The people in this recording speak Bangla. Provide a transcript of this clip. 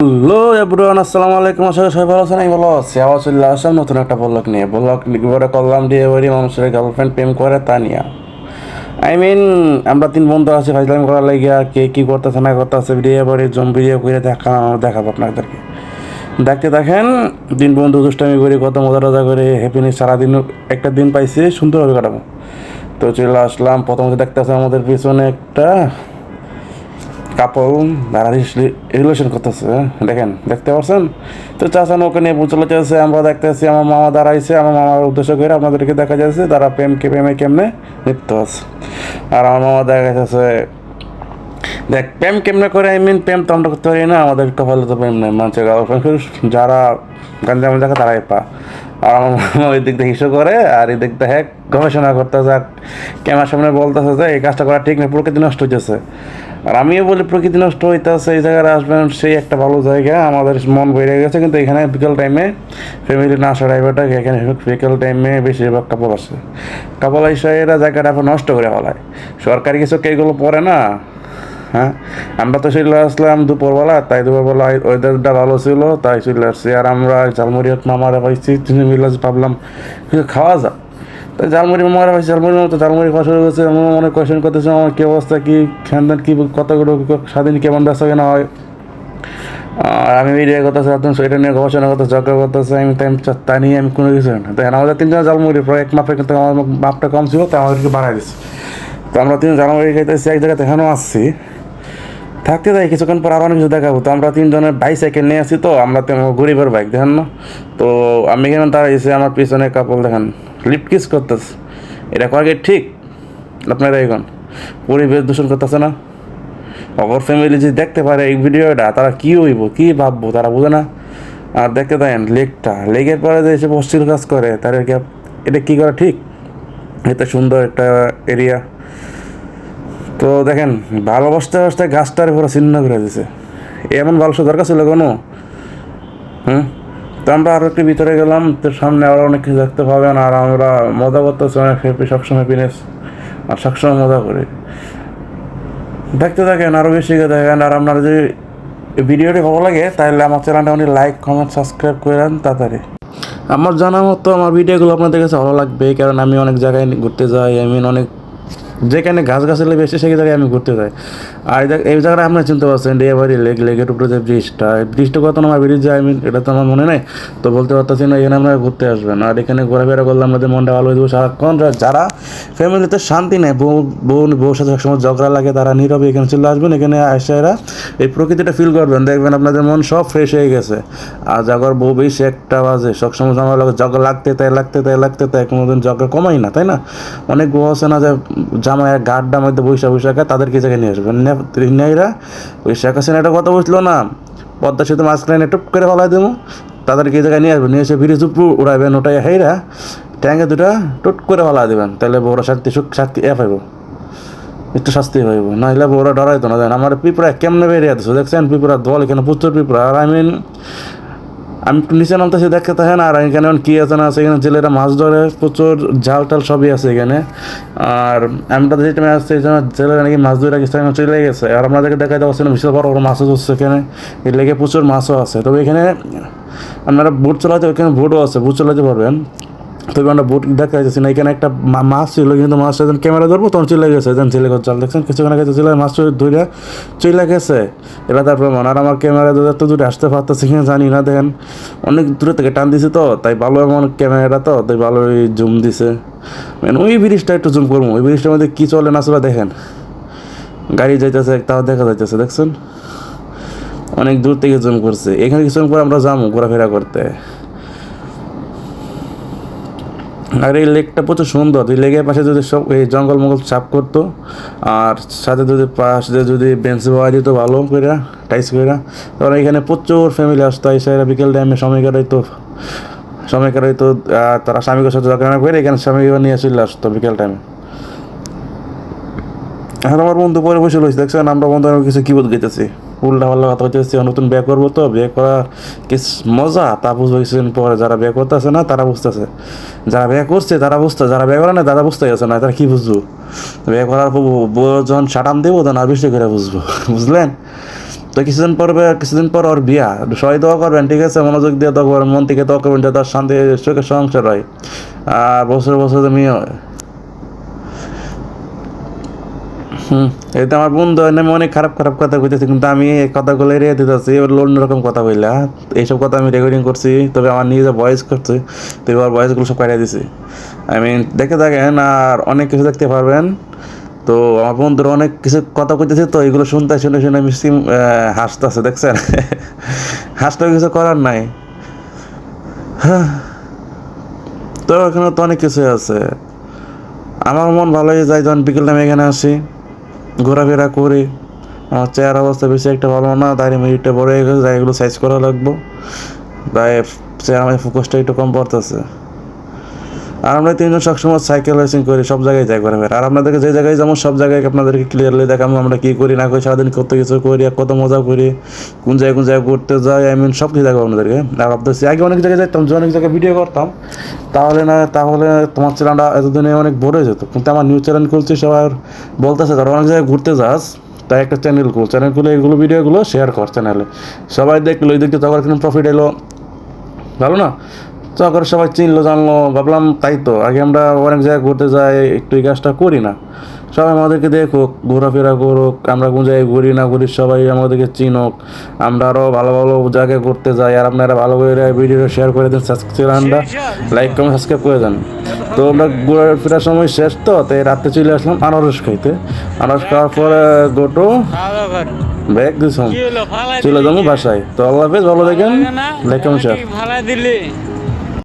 হ্যালো এভরিওয়ান, আসসালামু আলাইকুম। আশা করি সবাই ভালো আছেন, আমি ভালো আছি। আবার চলে আসলাম নতুন একটা ব্লগ নিয়ে। ব্লগ লিখে করলাম বাড়ি মানুষের গার্লফ্রেন্ড প্রেম করে, তা নিয়ে। আই মিন আমরা তিন বন্ধু আছি, ফাইজলাম করার লাগিয়া কে কী করতেছে, না করতেছে বাড়ি জম ভিডিও করে দেখা দেখাবো আপনাদেরকে। দেখতে দেখেন দিন বন্ধু দুষ্টামি করি, কত মজা টজা করে হ্যাপিনেস সারাদিন, একটা দিন পাইছি, সুন্দরভাবে কাটাবো। তো চলে আসলাম, প্রথমত দেখতে আছে আমাদের পিছনে একটা কাপল তারা রিলেশন করতেছে দেখেন, দেখতে পাচ্ছেন তো চাচা নৌকা নিয়ে চলে যাচ্ছে, আমরা দেখতেছি আমার মামা দাঁড়াইছে, আমার মামার উদ্দেশ্য করে আপনাদেরকে দেখা যাচ্ছে, তারা প্রেমকে প্রেমে কেমনে লিপ্ত আছে। আর আমার মামা দেখা যাচ্ছে, দেখ, প্রেম কেমনে করে আই মিন প্রেম তো আমরা করতে পারি না, আমাদের কপালে তো প্রেম নেই, মানুষের গার্লফ্রেন্ড, যারা গাঞ্জা মজা তারাই পা ওই দিক দিয়ে হিসু করে, আর এই দিক দিয়ে হ্যাঁ গবেষণা করতেছে, আর ক্যামেরার সামনে বলতেছে যে এই কাজটা করা ঠিক না, প্রকৃতি নষ্ট হইতেছে। আর আমিও বলি, প্রকৃতি নষ্ট হইতেছে, এই জায়গায় আসবেন, সেই একটা ভালো জায়গা, আমাদের মন বেড়ে গেছে, কিন্তু এখানে বিকেল টাইমে ফ্যামিলি না আসা ড্রাইভারটা এখানে বিকেল টাইমে বেশিরভাগ কাপড় আসে কাপড় এরা জায়গাটা নষ্ট করে ফেলায়। সরকারি কিছু কেগুলো পড়ে না হ্যাঁ? আমরা তো চলে আসলাম দুপুরবেলা, তাই দুপুরবেলা ওয়েদারটা ভালো ছিল, তাই চলে আসছি। আর আমরা ঝালমুড়ি মামারা পাইছি তিন মিলে ভাবলাম কিছু খাওয়া যা তাই ঝালমুড়ি মামারা পাইছি ঝালমুড়ি মতো ঝালমুড়ি খাওয়া শুরু করছে আমি মনে কোয়েশন করতেছি আমার কী অবস্থা, কী খানদান, কী কতগুলো, স্বাধীন কেমন ব্যস্ত কেনা হয়? আর আমি ভিডিও করতেছি একদম সেটা নিয়ে গবেষণা করতে ঝগড়া করতেছে আমি তাই তা নিয়ে আমি কোনো কিছু না। দেখেন, আমাদের তিনজন ঝালমুড়ি, প্রায় এক মাপে কিন্তু আমার মাপটা কম ছিল, তাই আমাদেরকে বাড়াই দিচ্ছে। তো আমরা তিন ঝালমুড়ি খাইতেছি, এক জায়গাতে এখানেও আসছি থাকতে যাই, কিছুক্ষণ পর আরও অনেক কিছু দেখাবো, তো আমরা তিনজনের বাইসাইকেল নিয়ে আসি তো, আমরা তো গরিবের বাইক দেখেন না? তো আমি কেন তারা এসে আমার পিছনে কাপড় দেখেন লিপ কিস করতেছে। এটা করা ঠিক? আপনারা এখন পরিবেশ দূষণ করতেছে না? অগর ফ্যামিলি যদি দেখতে পারে এই ভিডিওটা, তারা কী হইব, কী ভাববো, তারা বুঝে না? আর দেখতে দেন লেকটা লেকের পরে যে এসে পশ্চিম কাজ করে তাদেরকে এটা কী করা ঠিক? এটা সুন্দর একটা এরিয়া তো দেখেন ভালো ভালোবাসতে বাসতে গাছটার পুরো ছিন্ন করে দিছে। এমন ভালো দরকার ছিল কোনো? হুম? তো আমরা আরও একটু ভিতরে গেলাম, তো সামনে আরও অনেক কিছু দেখতে পাবেন, আর আমরা মজা করতেছি অনেক সবসময় হ্যাপিনেস আর সবসময় মজা করি। দেখতে থাকেন আরও বেশি দেখেন, আর আপনার যদি ভিডিওটি ভালো লাগে, তাহলে আমার চ্যানেলটা উনি লাইক কমেন্ট সাবস্ক্রাইব করে দেন তাড়াতাড়ি। আমার জানা মতো আমার ভিডিওগুলো আপনাদের কাছে ভালো লাগবে, কারণ আমি অনেক জায়গায় ঘুরতে যাই আই মিন অনেক যেখানে গাছ গাছালি বেশি, সেই জায়গায় আমি ঘুরতে যাই। আর এই জায়গা- এই জায়গাটা আপনারা চিনতে পারছেন, ডিয়াবাড়ি লেক লেকের উপরে যে ব্রিজটা ব্রিজটা কত আমার ব্রিজ যায় আমি এটা তো আমার মনে নেই, তো বলতে পারতেছি না, এখানে আপনারা ঘুরতে আসবেন। আর এখানে ঘোরাফেরা করলে আমাদের মনটা ভালো হয়ে যাবে সারাক্ষণ যারা ফ্যামিলিতে শান্তি নেই, বউ বউ বউর সাথে সবসময় ঝগড়া লাগে, তারা নীরবে এখানে চলে আসবেন। এখানে আসে এরা এই প্রকৃতিটা ফিল করবেন। দেখবেন আপনাদের মন সব ফ্রেশ হয়ে গেছে। আর জাগর বউ বেশি একটা বাজে, সবসময় আমার লাগে ঝগড়া লাগতে তাই লাগতে তাই লাগতে তাই, কোনোদিন ঝগড়া কমাই না, তাই না? অনেক বউ আছে না যে জামাইয়ের গাড্ডার মধ্যে বৈশা বৈশা খায় তাদেরকে জায়গায় নিয়ে আসবেন নেইরা, ওই শেখ হাসিনা একটা কথা বুঝলো না? পদ্মা সেতু মাঝখানে টুপ করে ফেলাই দেবো তাদেরকে জায়গায় নিয়ে আসবেন নিয়ে এসে ব্রিজ উপর উড়াইবেন ওটাই হেইরা ট্যাঙ্কে দুটা টুট করে ফেলা দেবেন। তাহলে বড় শান্তি, সুখ, শান্তি এ পাইব। একটু শাস্তি হইব নাহলে বড় ডরাইতো না। দেন আমার পিঁপড়া কেমনে বেরিয়ে দিচ্ছে দেখছেন পিঁপড়া দল, এখানে প্রচুর পিঁপড়া। আর আই মিন আমি নিচে নিচে নামতেছি, দেখতে থাকেন আর এখানে কি আছে না আছে, এখানে জেলেরা মাছ ধরে, প্রচুর ঝাল টাল সবই আছে এখানে। আর আমরা যে টাইমে আসছে, এই জন্য জেলেরা নাকি মাছ ধরে রাখি সেখানে চলে গেছে। আর আপনাদেরকে দেখা যাচ্ছে না, বিশাল বড় বড় মাছও ধরছে এখানে। এর লেগে প্রচুর মাছও আছে। তবে এখানে আপনারা বোট চালাতে ওইখানে বোটও আছে, বোট চালাতে পারবেন। তবে আমরা বোট দেখা যাচ্ছে না। এখানে একটা মাছ ছিল, কিন্তু মাছটা যখন ক্যামেরা ধরবো, তখন চলে গেছে। যখন ছেলে জাল দেখছেন? কিছুক্ষণ আগে চলে মাছ ধরে চলে গেছে। এটা তার প্রমাণ আর আমার ক্যামেরা এত দূরে আসতে পারতেছে কিনা জানি না। দেখেন, অনেক দূরে থেকে টান দিছে তো, তাই ভালো এমন ক্যামেরাটা তো, তাই ভালোই জুম দিছে। মানে ওই ব্রিজটা একটু জুম করব। ওই ব্রিজটার মধ্যে কী চলে না চলে দেখেন। গাড়ি যাইতেছে, তাও দেখা যাইতেছে, দেখছেন? অনেক দূর থেকে জুম করছে। এখানে কিছুক্ষণ পর আমরা যাব ঘোরাফেরা করতে? আর এই লেকটা প্রচুর সুন্দর। এই লেকের পাশে যদি সব এই জঙ্গল মঙ্গল চাপ করতো, আর সাথে যদি পাশে যদি বেঞ্চ পাওয়া যেত ভালো করে টাইস করে তখন এখানে প্রচুর ফ্যামিলি আসতো। এসে বিকেল টাইমে সময় কাটাইতো। সময় কাটাইতো তারা স্বামীকে সাথে ঝগড়া করে এখানে স্বামীকে নিয়ে চলে আসতো বিকেল টাইমে এখন আমার বন্ধু পরে বসে রয়েছে, দেখছেন? আমরা বন্ধু কিছু কি বলতে গেতেছি উল্টা পাল্টা কথা হচ্ছে নতুন বিয়ে করব তো, বিয়ে করা কি মজা? তা বুঝব কিছুদিন পরে, যারা বিয়ে করতেছে না, তারা বুঝতেছে। যারা বিয়ে করছে, তারা বুঝতে, যারা বিয়ে করে না তারা বুঝতে গেছে না, তারা কি বুঝব? বিয়ে করার পর যখন সাটান দেবো, তখন আর বেশি করে বুঝব, বুঝলেন? তো কিছুদিন পর কিছুদিন পর ওর বিয়া। সবাই দোয়া করবেন, ঠিক আছে? মনোযোগ দিয়ে দোয়া করবেন, মন থেকে দোয়া করবেন, যাতে তার শান্তি, সুখে সংসার হয়। আর বছর বছর মেয়ে হয় হুম। তো আমার বন্ধু নামে অনেক খারাপ খারাপ কথা কইতেছে, কিন্তু আমি এই কথাগুলো এড়িয়ে দিতেছি, এবার অন্য রকম কথা বললা এইসব কথা আমি রেকর্ডিং করছি, তবে আমার নিজে ভয়েস করছি, তো এবার ভয়েসগুলো সব কাটিয়ে দিছি। আই মিন দেখে থাকেন, আর অনেক কিছু দেখতে পারবেন। তো আমার বন্ধুরা অনেক কিছু কথা কইতেছে, তো এগুলো শুনতে শুনে শুনে আমি সিম হাসতেছে, দেখছেন? হাসতে কিছু করার নাই। হ্যাঁ। তো এখানে তো অনেক কিছু আছে। আমার মন ভালোই যায়, যখন বিকেল টাইমে এখানে আসি। ঘোরাফেরা করে চেয়ার অবস্থা বেশি একটা ভালো না দাঁড়িয়ে মিনিটটা বড় হয়ে গেছে এগুলো সাইজ করা লাগবো। তাই চেয়ার আমাদের ফোকাসটা একটু কম পড়তেছে। আর আমরা তিনজন সবসময় সাইকেল রেসিং করি, সব জায়গায় যাই ঘোরাফেরা আর আপনাদেরকে যে জায়গায় যেমন সব জায়গায় আপনাদেরকে ক্লিয়ারলি দেখাবো, আমরা কী করি, না করি, সারাদিন কত কিছু করি, আর কত মজা করি, কোন জায়গায় কোন জায়গায় ঘুরতে যাই আই মিন সব কিছু দেখাবো আপনাদেরকে। আর ভাবতেছি, আগে অনেক জায়গায় যাইতাম, যে অনেক জায়গায় ভিডিও করতাম। তাহলে না, তাহলে তোমার চ্যানেলটা এতদিনে অনেক বড় হয়ে যেত। কিন্তু আমার নিউজ চ্যানেল খুলছি, সবার বলতেছে তারা অনেক জায়গায় ঘুরতে যাস, তাই একটা চ্যানেল খুল। চ্যানেল খুলে এগুলো ভিডিওগুলো শেয়ার কর চ্যানেলে সবাই দেখল ওই দিকে তখন কিন্তু প্রফিট এলো। ভালো না? তখন সবাই চিনলো জানলো ভাবলাম তাই তো। আগে আমরা অনেক জায়গায় ঘুরতে যাই একটু এই কাজটা করি না। সবাই আমাদেরকে দেখুক ঘোরাফেরা করুক আমরা কোন জায়গায় ঘুরি না ঘুরি সবাই আমাদেরকে চিনুক। আমরা আরও ভালো ভালো জায়গায় ঘুরতে যাই। আর আপনারা ভালো করে ভিডিওটা শেয়ার করে দেন সাবস্ক্রাইবারটা লাইক কমেন্ট সাবস্ক্রাইব করে দেন। তো আমরা ঘোরাফেরার সময় শেষ তো তাই রাত্রে চলে আসলাম আনারস খাইতে। আনারস খাওয়ার পরে গোটো কর ব্যাগ কি চলে যাব বাসায়। তো আল্লাহ হাফেজ ভালো দেখেন লাইক কমেন্ট শেয়ার